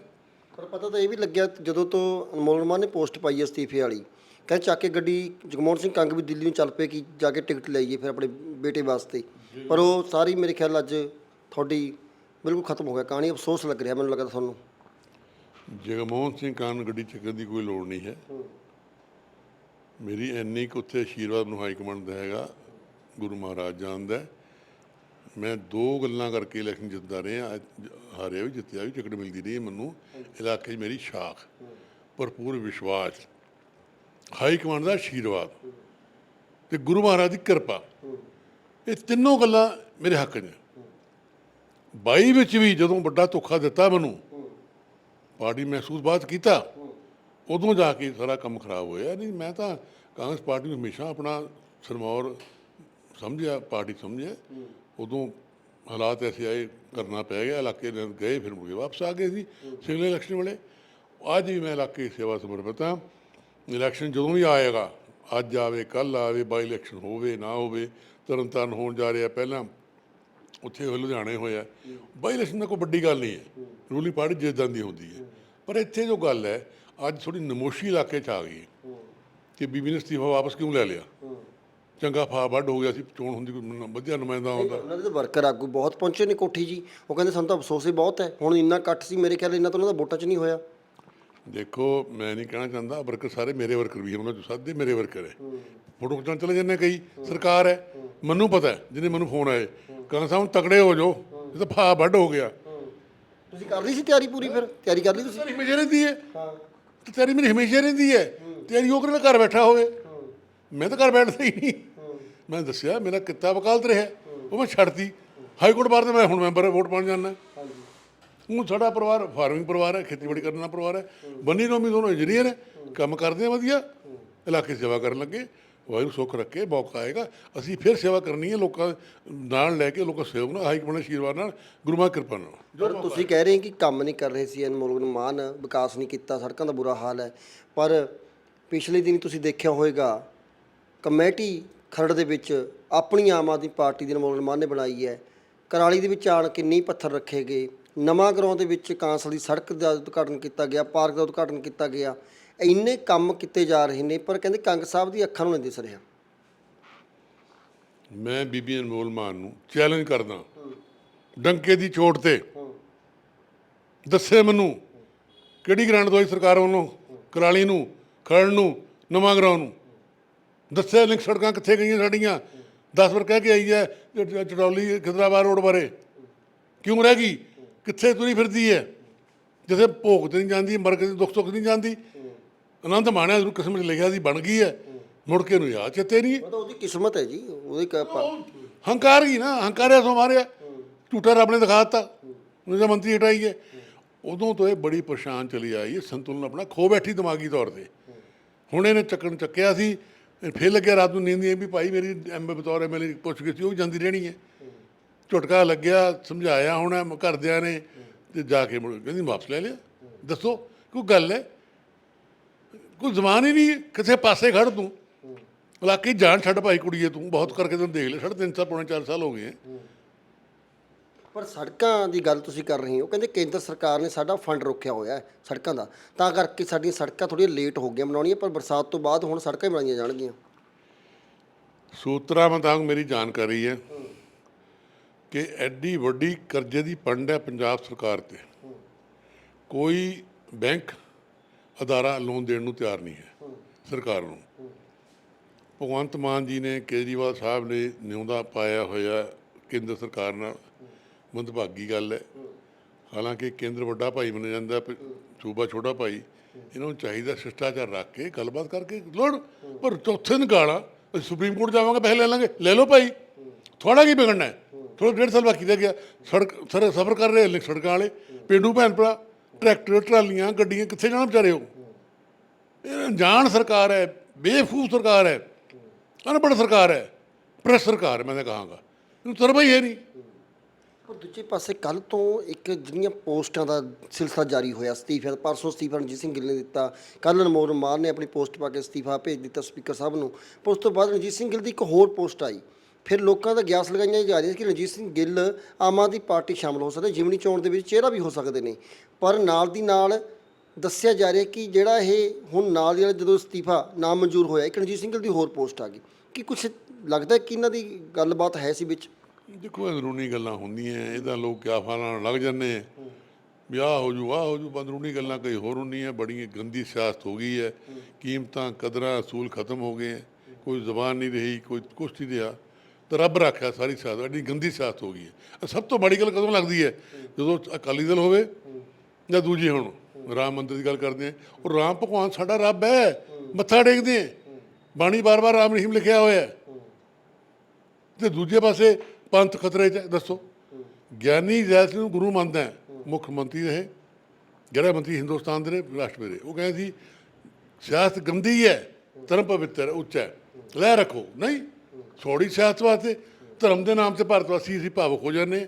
ਪਰ ਪਤਾ ਤਾਂ ਇਹ ਵੀ ਲੱਗਿਆ ਜਦੋਂ ਤੋਂ ਅਨਮੋਲ ਮਾਨ ਨੇ ਪੋਸਟ ਪਾਈ ਅਸਤੀਫੇ ਵਾਲੀ ਕਹਿੰਦੇ ਚੱਕ ਕੇ ਗੱਡੀ ਜਗਮੋਹਨ ਸਿੰਘ ਕੰਗ ਵੀ ਦਿੱਲੀ ਨੂੰ ਚੱਲ ਪਏ ਕਿ ਜਾ ਕੇ ਟਿਕਟ ਲਈਏ ਫਿਰ ਆਪਣੇ ਬੇਟੇ ਵਾਸਤੇ। ਪਰ ਉਹ ਸਾਰੀ ਮੇਰੇ ਖਿਆਲ ਅੱਜ ਤੁਹਾਡੀ ਬਿਲਕੁਲ ਖਤਮ ਹੋ ਗਿਆ। ਕਹਾਣੀ ਅਫਸੋਸ ਲੱਗ ਰਿਹਾ ਮੈਨੂੰ ਲੱਗਦਾ ਤੁਹਾਨੂੰ। ਜਗਮੋਹਨ ਸਿੰਘ ਕਾਨ ਗੱਡੀ ਚੱਕਣ ਦੀ ਕੋਈ ਲੋੜ ਨਹੀਂ ਹੈ। ਮੇਰੀ ਇੰਨੀ ਕੁ ਉੱਥੇ ਆਸ਼ੀਰਵਾਦ ਮੈਨੂੰ ਹਾਈ ਕਮਾਂਡ ਦਾ ਹੈਗਾ, ਗੁਰੂ ਮਹਾਰਾਜ ਜਾਣਦਾ ਮੈਂ ਦੋ ਗੱਲਾਂ ਕਰਕੇ ਇਲੈਕਸ਼ਨ ਜਿੱਤਦਾ ਰਿਹਾ, ਅੱਜ ਹਾਰਿਆ ਵੀ, ਜਿੱਤਿਆ ਵੀ, ਟਿਕਟ ਮਿਲਦੀ ਰਹੀ ਮੈਨੂੰ, ਇਲਾਕੇ 'ਚ ਮੇਰੀ ਸ਼ਾਖ। ਭਰਪੂਰ ਵਿਸ਼ਵਾਸ, ਹਾਈ ਕਮਾਂਡ ਦਾ ਆਸ਼ੀਰਵਾਦ ਤੇ ਗੁਰੂ ਮਹਾਰਾਜ ਦੀ ਕਿਰਪਾ। ਇਹ ਤਿੰਨੋਂ ਗੱਲਾਂ ਮੇਰੇ ਹੱਕ 'ਚ ਨੇ। 22 ਵਿੱਚ ਵੀ ਜਦੋਂ ਵੱਡਾ ਧੋਖਾ ਦਿੱਤਾ ਮੈਨੂੰ, ਪਾਰਟੀ ਮਹਿਸੂਸ ਬਾਅਦ ਕੀਤਾ। ਉਦੋਂ ਜਾ ਕੇ ਸਾਰਾ ਕੰਮ ਖਰਾਬ ਹੋਇਆ। ਨਹੀਂ, ਮੈਂ ਤਾਂ ਕਾਂਗਰਸ ਪਾਰਟੀ ਨੂੰ ਹਮੇਸ਼ਾ ਆਪਣਾ ਸਰਮੌਰ ਸਮਝਿਆ, ਪਾਰਟੀ ਸਮਝਿਆ। ਉਦੋਂ ਹਾਲਾਤ ਐਸੇ ਆਏ ਕਰਨਾ ਪੈ ਗਿਆ, ਇਲਾਕੇ ਦੇ ਗਏ, ਫਿਰ ਮੁੜ ਕੇ ਵਾਪਸ ਆ ਗਏ ਸੀ, ਸਿਵਲ ਇਲੈਕਸ਼ਨ ਵੇਲੇ। ਅੱਜ ਵੀ ਮੈਂ ਇਲਾਕੇ ਦੀ ਸੇਵਾ ਸਮਰਪਿਤ ਹਾਂ। ਇਲੈਕਸ਼ਨ ਜਦੋਂ ਵੀ ਆਏਗਾ, ਅੱਜ ਆਵੇ ਕੱਲ ਆਵੇ, ਬਾਈ ਇਲੈਕਸ਼ਨ ਹੋਵੇ, ਨਾ ਹੋਵੇ, ਤਰਨਤਾਰਨ ਹੋਣ ਜਾ ਰਿਹਾ ਪਹਿਲਾਂ, ਉੱਥੇ ਹੋਏ ਲੁਧਿਆਣੇ ਹੋਇਆ। ਬਾਈ ਇਲੈਕਸ਼ਨ ਦਾ ਕੋਈ ਵੱਡੀ ਗੱਲ ਨਹੀਂ ਹੈ। ਰੂਲਿੰਗ ਪਾਰਟੀ ਜਿੱਦਾਂ ਦੀ ਹੁੰਦੀ ਹੈ। ਪਰ ਇੱਥੇ ਜੋ ਗੱਲ ਹੈ ਅੱਜ ਥੋੜੀ ਨਮੋਸ਼ੀ ਇਲਾਕੇ 'ਚ ਆ ਗਈ ਹੈ। ਕਿ ਬੀਬੀ ਨੇ ਅਸਤੀਫਾ ਵਾਪਸ ਕਿਉਂ ਲੈ ਲਿਆ? ਚੰਗਾ ਫਾ ਵੱਡ ਹੋ ਗਿਆ ਸੀ ਚੋਣ ਹੁੰਦੀ ਕੋਈ ਵਧੀਆ ਨੁਮਾਇੰਦਾ ਆਉਂਦਾ ਉਹਨਾਂ ਦੇ ਤਾਂ ਵਰਕਰ ਆਗੂ ਬਹੁਤ ਪਹੁੰਚੇ ਨੇ ਕੋਠੀ ਜੀ। ਉਹ ਕਹਿੰਦੇ ਸਾਨੂੰ ਤਾਂ ਅਫਸੋਸ ਹੀ ਬਹੁਤ ਹੈ। ਹੁਣ ਇੰਨਾ ਕੱਟ ਸੀ ਮੇਰੇ ਖਿਆਲ ਇੰਨਾ ਤਾਂ ਉਹਨਾਂ ਦਾ ਵੋਟਾਂ 'ਚ ਨਹੀਂ ਹੋਇਆ। ਦੇਖੋ ਮੈਂ ਨਹੀਂ ਕਹਿਣਾ ਚਾਹੁੰਦਾ ਵਰਕਰ ਸਾਰੇ ਮੇਰੇ ਵਰਕਰ ਵੀ ਹਨ ਉਹਨਾਂ ਚੋਂ ਸੱਦੇ ਮੇਰੇ ਵਰਕਰ ਹੈ। ਫੋਟੋ ਖਿਚਾਉਣ ਚਲੇ ਜਾਂਦੇ ਕਈ ਸਰਕਾਰ ਹੈ ਮੈਨੂੰ ਪਤਾ ਹੈ ਜਿਹਨੇ ਮੈਨੂੰ ਫੋਨ ਆਏ। ਕਹਿੰਦਾ ਸਾਹਿਬ ਤਕੜੇ ਹੋ ਜਾਓ ਇਹ ਤਾਂ ਫਾ ਵੱਡ ਹੋ ਗਿਆ। ਤੁਸੀਂ ਕਰ ਲਈ ਸੀ ਤਿਆਰੀ ਪੂਰੀ ਫਿਰ? ਤਿਆਰੀ ਕਰ ਲਈ ਤੁਸੀਂ? ਹਮੇਸ਼ਾ ਰਹਿੰਦੀ ਹੈ। ਤੇ ਤੇਰੀ ਮੇਰੀ ਹਮੇਸ਼ਾ ਰਹਿੰਦੀ ਹੈ। ਤੇਰੀ ਉਹ ਕਿਹੜਾ ਘਰ ਬੈਠਾ ਹੋਵੇ। ਮੈਂ ਤਾਂ ਘਰ ਬੈਠਦਾ ਹੀ ਨਹੀਂ। ਮੈਂ ਦੱਸਿਆ, ਮੇਰਾ ਕਿੱਤਾ ਵਕਾਲਤ ਰਿਹਾ। ਉਹ ਮੈਂ ਛੱਡਤੀ। ਹਾਈ ਕੋਰਟ ਬਾਰ ਤੇ ਮੈਂ ਹੁਣ ਮੈਂਬਰ ਵੋਟ ਪਾਉਣ ਜਾਂਦਾ। ਹੁਣ ਸਾਡਾ ਪਰਿਵਾਰ ਫਾਰਮਿੰਗ ਪਰਿਵਾਰ ਹੈ, ਖੇਤੀਬਾੜੀ ਕਰਨ ਦਾ ਪਰਿਵਾਰ ਹੈ। ਬੰਨੀ ਨੋਮੀ ਦੋਨੋਂ ਇੰਜੀਨੀਅਰ ਹੈ। ਕੰਮ ਕਰਦੇ ਆ ਵਧੀਆ। ਇਲਾਕੇ ਸੇਵਾ ਕਰਨ ਲੱਗੇ। ਵਾਹਿਗੁਰੂ ਸੁੱਖ ਰੱਖੇ ਮੌਕਾ ਆਏਗਾ। ਅਸੀਂ ਫਿਰ ਸੇਵਾ ਕਰਨੀ ਹੈ ਲੋਕਾਂ ਨਾਲ ਲੈ ਕੇ ਲੋਕਾਂ ਸੇਵਕ ਨਾਲ ਹਾਈ ਕਮਾਂਡ ਆਸ਼ੀਰਵਾਦ ਨਾਲ ਗੁਰੂ ਮਹਾਰਾਜ ਕਿਰਪਾ ਨਾਲ। ਪਰ ਤੁਸੀਂ ਕਹਿ ਰਹੇ ਕਿ ਕੰਮ ਨਹੀਂ ਕਰ ਰਹੇ ਸੀ ਅਨਮੋਲ ਮਾਨ ਵਿਕਾਸ ਨਹੀਂ ਕੀਤਾ ਸੜਕਾਂ ਦਾ ਬੁਰਾ ਹਾਲ ਹੈ। ਪਰ ਪਿਛਲੇ ਦਿਨ ਤੁਸੀਂ ਦੇਖਿਆ ਹੋਵੇਗਾ ਕਮੇਟੀ ਖਰੜ ਦੇ ਵਿੱਚ ਆਪਣੀ ਆਮ ਆਦਮੀ ਪਾਰਟੀ ਦੀ ਅਨਮੋਲ ਮਾਨ ਨੇ ਬਣਾਈ ਹੈ। ਕਰਾਲੀ ਦੇ ਵਿੱਚ ਆਣ ਕੇ ਨੀਂਹ ਪੱਥਰ ਰੱਖੇ ਗਏ। ਨਵਾਂ ਗਰਾਉਂ ਦੇ ਵਿੱਚ ਕਾਂਸਲ ਦੀ ਸੜਕ ਦਾ ਉਦਘਾਟਨ ਕੀਤਾ ਗਿਆ ਪਾਰਕ ਦਾ ਉਦਘਾਟਨ ਕੀਤਾ ਗਿਆ। ਇੰਨੇ ਕੰਮ ਕੀਤੇ ਜਾ ਰਹੇ ਨੇ, ਪਰ ਕਹਿੰਦੇ ਕੰਗ ਸਾਹਿਬ ਦੀ ਅੱਖਾਂ ਨੂੰ ਨਹੀਂ ਦਿਸ ਰਿਹਾ। ਮੈਂ ਬੀਬੀ ਅਨਮੋਲ ਮਾਨ ਨੂੰ ਚੈਲੰਜ ਕਰਦਾ ਡੰਕੇ ਦੀ ਚੋਟ ਤੇ। ਦੱਸੇ ਮੈਨੂੰ ਕਿਹੜੀ ਗ੍ਰਾਂਟ ਦਵਾਈ ਸਰਕਾਰ ਵੱਲੋਂ? ਕਰਾਲੀ ਨੂੰ, ਖਰੜ ਨੂੰ, ਨਵਾਂ ਗਰਾਉਂ ਨੂੰ। ਦੱਸੇ ਲਿੰਕ ਸੜਕਾਂ ਕਿੱਥੇ ਗਈਆਂ ਸਾਡੀਆਂ? 10 ਵਾਰ ਕਹਿ ਕੇ ਆਈ ਹੈ ਚ- ਚੜੌਲੀ ਖਿਦਰਾਬਾਦ ਰੋਡ ਬਾਰੇ। ਕਿਉਂ ਰਹਿ ਗਈ? ਕਿੱਥੇ ਤੁਰੀ ਫਿਰਦੀ ਹੈ? ਜਿੱਥੇ ਭੋਗ ਤੇ ਨਹੀਂ ਜਾਂਦੀ, ਮਰਗ ਦੇ ਦੁੱਖ ਸੁੱਖ ਨਹੀਂ ਜਾਂਦੀ। ਆਨੰਦ ਮਾਣਿਆ ਜ਼ਰੂਰ ਕਿਸਮਤ 'ਚ ਲਿਖਿਆ ਸੀ ਬਣ ਗਈ ਹੈ। ਮੁੜ ਕੇ ਨੂੰ ਯਾਦ ਚੇਤੇ ਨਹੀਂ ਉਹ ਤਾਂ ਉਹਦੀ ਕਿਸਮਤ ਹੈ ਜੀ ਉਹਦੀ ਕ- ਹੰਕਾਰ ਹੀ ਨਾ ਹੰਕਾਰਿਆ ਸੋ ਮਾਰਿਆ। ਝੂਠਾ ਰੱਬ ਨੇ ਦਿਖਾ ਦਿੱਤਾ। ਉਹਦਾ ਮੰਤਰੀ ਹਟਾਈ ਹੈ। ਉਦੋਂ ਤੋਂ ਇਹ ਬੜੀ ਪਰੇਸ਼ਾਨ ਚਲੀ ਆਈ ਹੈ। ਸੰਤੁਲਨ ਆਪਣਾ ਖੋ ਬੈਠੀ ਦਿਮਾਗੀ ਤੌਰ ਤੇ। ਹੁਣ ਇਹਨੇ ਚੱਕਣ ਚੱਕਿਆ ਸੀ। ਫੇਰ ਲੱਗਿਆ ਰਾਤ ਨੂੰ ਨੀਂਦ ਨਹੀਂ ਆਈ ਵੀ ਭਾਈ ਮੇਰੀ ਐਮਏ ਬਤੌਰ ਐਮਐਲਏ ਪੁੱਛ ਗਈ ਸੀ ਉਹ ਜਾਂਦੀ ਰਹਿਣੀ ਹੈ। ਝਟਕਾ ਲੱਗਿਆ ਸਮਝਾਇਆ ਹੁਣ ਘਰਦਿਆਂ ਨੇ ਤੇ ਜਾ ਕੇ ਮੁੜ ਕਹਿੰਦੀ ਵਾਪਸ ਲੈ ਲਿਆ। ਦੱਸੋ ਕੋਈ ਗੱਲ ਹੈ? ਕੋਈ ਜ਼ਮਾਨ ਹੀ ਨਹੀਂ ਕਿਸੇ ਪਾਸੇ ਖੜ ਤੂੰ। ਇਲਾਕੇ 'ਚ ਜਾਨ ਛੱਡ ਭਾਈ ਕੁੜੀਏ ਤੂੰ। ਬਹੁਤ ਕਰਕੇ ਤੈਨੂੰ ਦੇਖ ਲੈ ਸਾਢੇ ਤਿੰਨ ਸਾਲ ਪੌਣੇ ਚਾਰ ਸਾਲ ਹੋ ਗਏ। ਪਰ ਸੜਕਾਂ ਦੀ ਗੱਲ ਤੁਸੀਂ ਕਰ ਰਹੇ ਹੋ। ਕਹਿੰਦੇ ਕੇਂਦਰ ਸਰਕਾਰ ਨੇ ਸਾਡਾ ਫੰਡ ਰੋਕਿਆ ਹੋਇਆ ਹੈ ਸੜਕਾਂ ਦਾ। ਤਾਂ ਕਰਕੇ ਸਾਡੀਆਂ ਸੜਕਾਂ ਥੋੜ੍ਹੀਆਂ ਲੇਟ ਹੋ ਗਈਆਂ ਬਣਾਉਣੀਆਂ ਪਰ ਬਰਸਾਤ ਤੋਂ ਬਾਅਦ ਹੁਣ ਸੜਕਾਂ ਹੀ ਬਣਾਈਆਂ ਜਾਣਗੀਆਂ। ਸੂਤਰਾਂ ਮੁਤਾਬਕ ਮੇਰੀ ਜਾਣਕਾਰੀ ਹੈ ਕਿ ਐਡੀ ਵੱਡੀ ਕਰਜ਼ੇ ਦੀ ਪੰਡ ਹੈ ਪੰਜਾਬ ਸਰਕਾਰ ਤੇ। ਕੋਈ ਬੈਂਕ ਅਦਾਰਾ ਲੋਨ ਦੇਣ ਨੂੰ ਤਿਆਰ ਨਹੀਂ ਹੈ, ਸਰਕਾਰ ਨੂੰ। ਭਗਵੰਤ ਮਾਨ ਜੀ ਨੇ ਕੇਜਰੀਵਾਲ ਸਾਹਿਬ ਨੇ ਨਿਉਂਦਾ ਪਾਇਆ ਹੋਇਆ ਕੇਂਦਰ ਸਰਕਾਰ ਨਾਲ ਮੰਦਭਾਗੀ ਗੱਲ ਹੈ। ਹਾਲਾਂਕਿ ਕੇਂਦਰ ਵੱਡਾ ਭਾਈ ਮੰਨਿਆ ਜਾਂਦਾ ਸੂਬਾ ਛੋਟਾ ਭਾਈ, ਇਹਨਾਂ ਨੂੰ ਚਾਹੀਦਾ ਸ਼ਿਸ਼ਟਾਚਾਰ ਰੱਖ ਕੇ ਗੱਲਬਾਤ ਕਰਕੇ ਲੋੜ। ਪਰ ਚੌਥੇ ਨੂੰ ਗਾਲਾਂ, ਅਸੀਂ ਸੁਪਰੀਮ ਕੋਰਟ ਜਾਵਾਂਗੇ, ਪੈਸੇ ਲੈ ਲਾਂਗੇ। ਲੈ ਲਓ ਭਾਈ ਥੋੜਾ ਕੀ ਵਿਗੜਨਾ ਹੈ? ਥੋੜਾ ਡੇਢ ਸਾਲ ਬਾਕੀ ਰਹਿ ਗਿਆ। ਸੜਕ, ਸਰ, ਸਫਰ ਕਰ ਰਹੇ ਨੇ ਸੜਕਾਂ ਵਾਲੇ, ਪਿੰਡੂ ਭੈਣ ਭਰਾ। ਟਰੈਕਟਰ, ਟਰਾਲੀਆਂ, ਗੱਡੀਆਂ ਕਿੱਥੇ ਜਾਣ ਵਿਚਾਰੇ ਉਹ? ਇਹ ਜਾਣ ਸਰਕਾਰ ਹੈ, ਬੇਵਕੂਫ ਸਰਕਾਰ ਹੈ, ਅਨਪੜ੍ਹ ਸਰਕਾਰ ਹੈ, ਪ੍ਰੈਸ ਸਰਕਾਰ ਮੈਂ ਤਾਂ ਕਹਾਂਗਾ। ਇਹਨੂੰ ਤਰਬਾ ਹੀ ਹੈ ਨਹੀਂ। ਪਰ ਦੂਜੇ ਪਾਸੇ ਕੱਲ ਤੋਂ ਇੱਕ ਜਿਹੜੀਆਂ ਪੋਸਟਾਂ ਦਾ ਸਿਲਸਿਲਾ ਜਾਰੀ ਹੋਇਆ ਅਸਤੀਫੇ ਦਾ, ਪਰਸੋਂ ਅਸਤੀਫਾ ਰਣਜੀਤ ਸਿੰਘ ਗਿੱਲ ਨੇ ਦਿੱਤਾ ਕੱਲ ਅਨਮੋਲ ਮਾਨ ਨੇ ਆਪਣੀ ਪੋਸਟ ਪਾ ਕੇ ਅਸਤੀਫਾ ਭੇਜ ਦਿੱਤਾ ਸਪੀਕਰ ਸਾਹਿਬ ਨੂੰ। ਪਰ ਉਸ ਤੋਂ ਬਾਅਦ ਰਣਜੀਤ ਸਿੰਘ ਗਿੱਲ ਦੀ ਇੱਕ ਹੋਰ ਪੋਸਟ ਆਈ ਫਿਰ ਲੋਕਾਂ ਦਾ ਗਿਆਸ ਲਗਾਈਆਂ ਜਾ ਰਹੀਆਂ ਕਿ ਰਣਜੀਤ ਸਿੰਘ ਗਿੱਲ ਆਮ ਆਦਮੀ ਪਾਰਟੀ ਸ਼ਾਮਲ ਹੋ ਸਕਦੇ, ਜਿਮਨੀ ਚੋਣ ਦੇ ਵਿੱਚ ਚਿਹਰਾ ਵੀ ਹੋ ਸਕਦੇ ਨੇ। ਪਰ ਨਾਲ ਦੀ ਨਾਲ ਦੱਸਿਆ ਜਾ ਰਿਹਾ ਕਿ ਜਿਹੜਾ ਇਹ ਹੁਣ ਨਾਲ ਦੀ ਨਾਲ ਜਦੋਂ ਅਸਤੀਫਾ ਨਾ ਮਨਜ਼ੂਰ ਹੋਇਆ, ਇੱਕ ਰਣਜੀਤ ਸਿੰਘ ਗਿੱਲ ਦੀ ਹੋਰ ਪੋਸਟ ਆ ਗਈ। ਕਿ ਕੁਝ ਲੱਗਦਾ ਕਿ ਇਹਨਾਂ ਦੀ ਗੱਲਬਾਤ ਹੈ ਸੀ ਵਿੱਚ? ਦੇਖੋ ਅੰਦਰੂਨੀ ਗੱਲਾਂ ਹੁੰਦੀਆਂ ਇਹਦਾ ਲੋਕ ਕਿਆ ਫਾਲਾਂ ਲੱਗ ਜਾਂਦੇ ਆ। ਵੀ ਆਹ ਹੋ ਜੂ, ਆਹ ਹੋ ਜੂ, ਅੰਦਰੂਨੀ ਗੱਲਾਂ ਕਈ ਹੋਰ ਹੁੰਦੀਆਂ ਬੜੀ ਗੰਦੀ ਸਿਆਸਤ ਹੋ ਗਈ ਹੈ। ਕੀਮਤਾਂ, ਕਦਰਾਂ, ਅਸੂਲ ਖਤਮ ਹੋ ਗਏ ਕੋਈ ਜ਼ਬਾਨ ਨਹੀਂ ਰਹੀ, ਕੋਈ ਕੁਛ ਨਹੀਂ ਰਿਹਾ ਤਾਂ ਰੱਬ ਰੱਖਿਆ ਸਾਰੀ ਸਿਆਸਤ ਐਡੀ ਗੰਦੀ ਸਿਆਸਤ ਹੋ ਗਈ ਹੈ। ਸਭ ਤੋਂ ਬੜੀ ਗੱਲ ਕਦੋਂ ਲੱਗਦੀ ਹੈ? ਜਦੋਂ ਅਕਾਲੀ ਦਲ ਹੋਵੇ ਜਾਂ ਦੂਜੀ ਹੁਣ ਰਾਮ ਮੰਦਰ ਦੀ ਗੱਲ ਕਰਦੇ ਆ ਉਹ ਰਾਮ ਭਗਵਾਨ ਸਾਡਾ ਰੱਬ ਹੈ ਮੱਥਾ ਟੇਕਦੇ ਆ ਬਾਣੀ ਬਾਰ-ਬਾਰ ਰਾਮ ਰਹੀਮ ਲਿਖਿਆ ਹੋਇਆ ਹੈ। ਤੇ ਦੂਜੇ ਪਾਸੇ ਪੰਥ ਖਤਰੇ 'ਚ ਦੱਸੋ। ਗਿਆਨੀ ਜੈਸ ਨੂੰ ਗੁਰੂ ਮੰਨਦਾ ਹੈ, ਮੁੱਖ ਮੰਤਰੀ ਰਹੇ। ਗ੍ਰਹਿ ਮੰਤਰੀ ਹਿੰਦੁਸਤਾਨ ਦੇ ਨੇ ਰਾਸ਼ਟਰਪਤੀ ਉਹ ਕਹਿੰਦੇ ਸੀ ਸਿਆਸਤ ਗੰਦੀ ਹੈ ਧਰਮ ਪਵਿੱਤਰ ਉੱਚਾ ਲੈ ਰੱਖੋ ਨਹੀਂ। ਥੋੜੀ ਸਿਆਸਤ ਵਾਸਤੇ ਧਰਮ ਦੇ ਨਾਮ ਤੇ ਭਾਰਤ ਵਾਸੀ ਅਸੀਂ ਭਾਵੁਕ ਹੋ ਜਾਂਦੇ।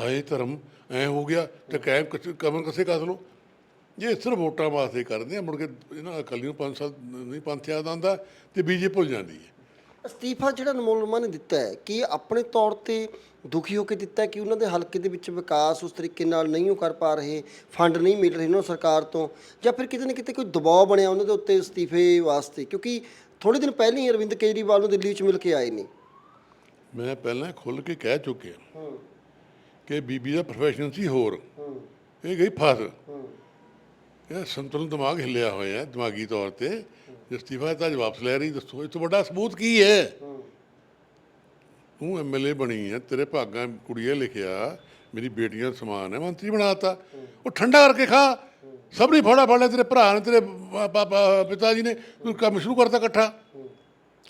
ਹਾਏ ਧਰਮ ਐ ਹੋ ਗਿਆ ਤੇ ਕਾਇਮ ਕਮਨ ਕਸੇ ਕਸ ਲੋ ਇਹ ਸਿਰਫ ਵੋਟਾਂ ਵਾਸਤੇ ਕਰਦੇ ਆ ਮੁੜ ਕੇ ਇਹਨਾਂ ਅਕਾਲੀ ਨੂੰ ਪੰਜ ਸਾਲ ਨਹੀਂ ਪੰਥ ਯਾਦ ਆਉਂਦਾ ਤੇ ਬੀਜੇ ਭੁੱਲ ਜਾਂਦੀ ਹੈ। ਅਸਤੀਫਾ ਜਿਹੜਾ ਅਨਮੋਲ ਵਰਮਾ ਨੇ ਦਿੱਤਾ ਹੈ ਕਿ ਆਪਣੇ ਤੌਰ ਤੇ ਦੁਖੀ ਹੋ ਕੇ ਦਿੱਤਾ ਕਿ ਉਹਨਾਂ ਦੇ ਹਲਕੇ ਦੇ ਵਿੱਚ ਵਿਕਾਸ ਉਸ ਤਰੀਕੇ ਨਾਲ ਨਹੀਂ ਉਹ ਕਰ ਪਾ ਰਹੇ ਫੰਡ ਨਹੀਂ ਮਿਲ ਰਹੇ ਉਹਨਾਂ ਨੂੰ ਸਰਕਾਰ ਤੋਂ? ਜਾਂ ਫਿਰ ਕਿਤੇ ਨਾ ਕਿਤੇ ਕੋਈ ਦਬਾਅ ਬਣਿਆ ਉਹਨਾਂ ਦੇ ਉੱਤੇ ਅਸਤੀਫੇ ਵਾਸਤੇ? ਕਿਉਂਕਿ ਥੋੜੇ ਦਿਨ ਪਹਿਲਾਂ ਹੀ ਅਰਵਿੰਦ ਕੇਜਰੀਵਾਲ ਨੂੰ ਦਿੱਲੀ ਵਿੱਚ ਮਿਲ ਕੇ ਆਏ ਨੇ। ਮੈਂ ਪਹਿਲਾਂ ਖੁੱਲ ਕੇ ਕਹਿ ਚੁੱਕਿਆ ਕਿ ਬੀਬੀ ਦਾ ਪ੍ਰੋਫੈਸ਼ਨ ਸੀ ਹੋਰ। ਇਹ ਗਈ ਫਸ। ਇਹ ਸੰਤੁਲਨ ਦਿਮਾਗ ਹਿੱਲਿਆ ਹੋਇਆ ਹੈ ਦਿਮਾਗੀ ਤੌਰ ਤੇ। ਜੇ ਅਸਤੀਫਾ ਤਾਂ ਵਾਪਸ ਲੈ ਰਹੀ ਦੱਸੋ ਇਹ ਤੋਂ ਵੱਡਾ ਸਬੂਤ ਕੀ ਹੈ? ਤੂੰ ਐਮਐਲਏ ਬਣੀ ਹੈ ਤੇਰੇ ਭਾਗਾਂ ਕੁੜੀਏ ਲਿਖਿਆ ਮੇਰੀ ਬੇਟੀਆਂ ਸਮਾਨ ਹੈ ਮੰਤਰੀ ਬਣਾਤਾ। ਉਹ ਠੰਡਾ ਕਰਕੇ ਖਾ। ਸਭ ਨੇ ਫੜਾ ਫੜ ਤੇਰੇ ਭਰਾ ਨੇ, ਤੇਰੇ ਪਿਤਾ ਜੀ ਨੇ, ਤੂੰ ਕੰਮ ਸ਼ੁਰੂ ਕਰਤਾ ਇਕੱਠਾ।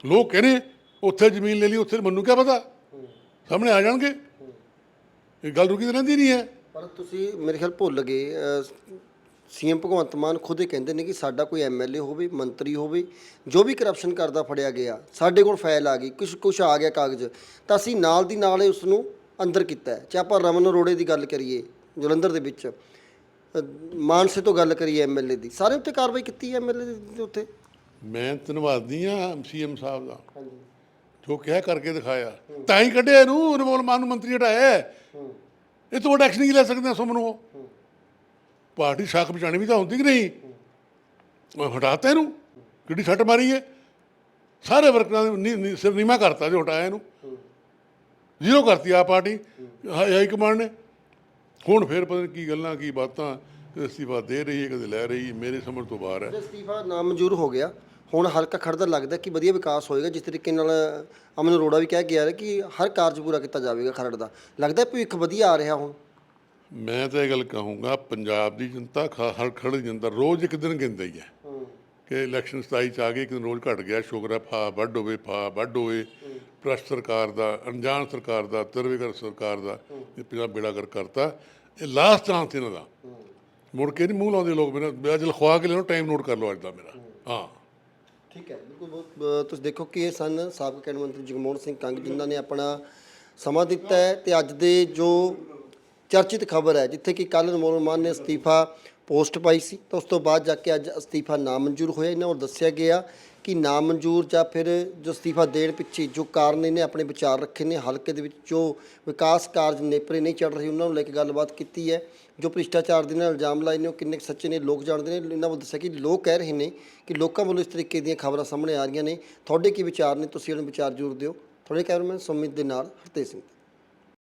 ਲੋਕ ਕਹਿੰਦੇ, ਉੱਥੇ ਜ਼ਮੀਨ ਲੈ ਲਈ, ਉੱਥੇ ਮੈਨੂੰ ਕਿਆ ਪਤਾ? ਸਾਹਮਣੇ ਆ ਜਾਣਗੇ। ਇਹ ਗੱਲ ਰੁਕੀ ਤਾਂ ਰਹਿੰਦੀ ਨਹੀਂ ਹੈ। ਪਰ ਤੁਸੀਂ ਮੇਰੇ ਖਿਆਲ ਭੁੱਲ ਗਏ ਸੀਐਮ ਭਗਵੰਤ ਮਾਨ ਖੁਦ ਹੀ ਕਹਿੰਦੇ ਨੇ ਕਿ ਸਾਡਾ ਕੋਈ ਐਮਐਲਏ ਹੋਵੇ, ਮੰਤਰੀ ਹੋਵੇ, ਜੋ ਵੀ ਕਰਪਸ਼ਨ ਕਰਦਾ ਫੜਿਆ ਗਿਆ, ਸਾਡੇ ਕੋਲ ਫਾਈਲ ਆ ਗਈ ਕੁਝ ਕੁਝ ਆ ਗਿਆ ਕਾਗਜ਼, ਤਾਂ ਅਸੀਂ ਨਾਲ ਦੀ ਨਾਲ ਹੀ ਉਸ ਨੂੰ ਅੰਦਰ ਕੀਤਾ ਚਾਹੇ ਆਪਾਂ ਰਮਨ ਅਰੋੜੇ ਦੀ ਗੱਲ ਕਰੀਏ, ਜਲੰਧਰ ਦੇ ਵਿੱਚ ਮਾਨਸੇ ਤੋਂ ਗੱਲ ਕਰੀਏ ਐਮਐਲਏ ਦੀ। ਸਾਰੇ ਉੱਤੇ ਕਾਰਵਾਈ ਕੀਤੀ ਐਮਐਲਏ ਦੇ ਉੱਤੇ? ਮੈਂ ਧੰਨਵਾਦੀ ਆ ਸੀਐਮ ਸਾਹਿਬ ਦਾ। ਜੋ ਕਿਹਾ ਕਰਕੇ ਦਿਖਾਇਆ। ਤਾਂ ਹੀ ਕੱਢਿਆ ਇਹਨੂੰ ਅਨਮੋਲ ਮਾਨ ਨੂੰ ਮੰਤਰੀ ਹਟਾਇਆ। ਹੈ। ਇਹ ਤੋਂ ਵੱਡਾ ਐਕਸ਼ਨ ਨਹੀਂ ਲੈ ਸਕਦੇ ਸੋ ਮੈਨੂੰ ਉਹ? ਪਾਰਟੀ ਸ਼ਾਖ ਬਚਾਣੀ ਵੀ ਤਾਂ ਹੁੰਦੀ ਕਿ ਨਹੀਂ? ਉਹ ਹਟਾਤਾ ਇਹਨੂੰ। ਕਿੱਡੀ ਸੱਟ ਮਾਰੀ ਹੈ ਸਾਰੇ ਵਰਕਰਾਂ ਦੇ ਨੀ- ਨੀ- ਸਿਰ ਨੀਮਾ ਕਰਤਾ ਜੋ ਹਟਾਇਆ ਇਹਨੂੰ। ਜ਼ੀਰੋ ਕਰਤੀ ਆ ਪਾਰਟੀ। ਹਾਈ ਕਮਾਂਡ ਨੇ। ਹੁਣ ਫਿਰ ਪਤਾ ਨਹੀਂ ਕੀ ਗੱਲਾਂ ਕੀ ਬਾਤਾਂ ਅਸਤੀਫਾ ਦੇ ਰਹੀ ਹੈ ਕਦੇ ਲੈ ਰਹੀ ਹੈ ਮੇਰੇ ਸਮਝ ਤੋਂ ਬਾਹਰ ਹੈ। ਅਸਤੀਫਾ ਨਾਮਨਜ਼ੂਰ ਹੋ ਗਿਆ ਹੁਣ ਹਲਕਾ ਖੜਦਾ ਲੱਗਦਾ ਕਿ ਵਧੀਆ ਵਿਕਾਸ ਹੋਏਗਾ ਜਿਸ ਤਰੀਕੇ ਨਾਲ ਅਮਨ ਅਰੋੜਾ ਵੀ ਕਹਿ ਕੇ ਆ ਰਿਹਾ ਕਿ ਹਰ ਕਾਰਜ ਪੂਰਾ ਕੀਤਾ ਜਾਵੇਗਾ ਖਰੜ ਦਾ। ਲੱਗਦਾ ਭਵਿੱਖ ਵਧੀਆ ਆ ਰਿਹਾ ਹੁਣ? ਮੈਂ ਤਾਂ ਇਹ ਗੱਲ ਕਹੂੰਗਾ ਪੰਜਾਬ ਦੀ ਜਨਤਾ ਖਾ- ਹਰ ਖੜੀ ਜਨਤਾ ਰੋਜ਼ ਇੱਕ ਦਿਨ ਗਿਣਦਾ ਹੀ ਹੈ। ਕਿ ਇਲੈਕਸ਼ਨ 27 ਚ ਆ ਗਈ ਇੱਕ ਦਿਨ ਰੋਜ਼ ਘਟ ਗਿਆ, ਸ਼ੁਕਰ ਹੈ ਫਾ ਵੱਢ ਹੋਵੇ ਫਾ ਵੱਢ ਹੋਵੇ। ਭ੍ਰਸ਼ਟ ਸਰਕਾਰ ਦਾ, ਅਣਜਾਣ ਸਰਕਾਰ ਦਾ ਤਰਵੇਗਰ ਸਰਕਾਰ ਦਾ, ਇਹ ਪੰਜਾਬ ਬੇੜਾ ਕਰ ਕਰਤਾ। ਇਹ ਲਾਸਟ ਚਾਂਸ ਇਹਨਾਂ ਦਾ। ਮੁੜ ਕੇ ਨਹੀਂ ਮੂੰਹ ਲਾਉਂਦੇ ਲੋਕ ਮੇਰਾ ਅੱਜ ਲਿਖਵਾ ਕੇ ਲੈਣੋ ਟਾਈਮ ਨੋਟ ਕਰ ਲਓ ਅੱਜ ਦਾ ਮੇਰਾ। ਹਾਂ। ਠੀਕ ਹੈ, ਬਿਲਕੁਲ ਬਹੁਤ ਤੁਸੀਂ ਦੇਖੋ ਕਿ ਇਹ ਸਨ ਸਾਬਕਾ ਕੈਬਨਿਟ ਮੰਤਰੀ ਜਗਮੋਹਨ ਸਿੰਘ ਕੰਗ, ਜਿਨ੍ਹਾਂ ਨੇ ਆਪਣਾ ਸਮਾਂ ਦਿੱਤਾ ਹੈ। ਤੇ ਅੱਜ ਦੇ ਜੋ ਚਰਚਿਤ ਖਬਰ ਹੈ, ਜਿੱਥੇ ਕਿ ਕੱਲ ਅਨਮੋਲ ਮਾਨ ਨੇ ਅਸਤੀਫਾ ਪੋਸਟ ਪਾਈ ਸੀ ਤਾਂ ਉਸ ਤੋਂ ਬਾਅਦ ਜਾ ਕੇ ਅੱਜ ਅਸਤੀਫਾ ਨਾਮਨਜ਼ੂਰ ਹੋਇਆ ਇਹਨਾਂ ਵੱਲੋਂ ਦੱਸਿਆ ਗਿਆ ਕਿ ਨਾਮਨਜ਼ੂਰ ਜਾਂ ਫਿਰ ਜੋ ਅਸਤੀਫਾ ਦੇਣ ਪਿੱਛੇ ਜੋ ਕਾਰਨ ਇਹਨੇ ਆਪਣੇ ਵਿਚਾਰ ਰੱਖੇ ਨੇ, ਹਲਕੇ ਦੇ ਵਿੱਚ ਜੋ ਵਿਕਾਸ ਕਾਰਜ ਨੇਪਰੇ ਨਹੀਂ ਚੜ ਰਹੇ ਉਹਨਾਂ ਨੂੰ ਲੈ ਕੇ ਗੱਲਬਾਤ ਕੀਤੀ ਹੈ। ਜੋ ਭ੍ਰਿਸ਼ਟਾਚਾਰ ਦੇ ਨਾਲ ਇਲਜ਼ਾਮ ਲਾਏ ਨੇ ਉਹ ਕਿੰਨੇ ਕੁ ਸੱਚੇ ਨੇ, ਲੋਕ ਜਾਣਦੇ ਨੇ, ਇਹਨਾਂ ਵੱਲੋਂ ਦੱਸਿਆ ਕਿ ਲੋਕ ਕਹਿ ਰਹੇ ਨੇ ਕਿ ਲੋਕਾਂ ਵੱਲੋਂ ਇਸ ਤਰੀਕੇ ਦੀਆਂ ਖਬਰਾਂ ਸਾਹਮਣੇ ਆ ਰਹੀਆਂ ਨੇ। ਤੁਹਾਡੇ ਕੀ ਵਿਚਾਰ ਨੇ? ਤੁਸੀਂ ਉਹਨਾਂ ਵਿਚਾਰ ਜ਼ਰੂਰ ਦਿਓ। ਤੁਹਾਡੇ ਕੈਮਰਾਮੈਨ ਸੁਮਿਤ ਦੇ ਨਾਲ ਹਰਤੇਜ ਸਿੰਘ।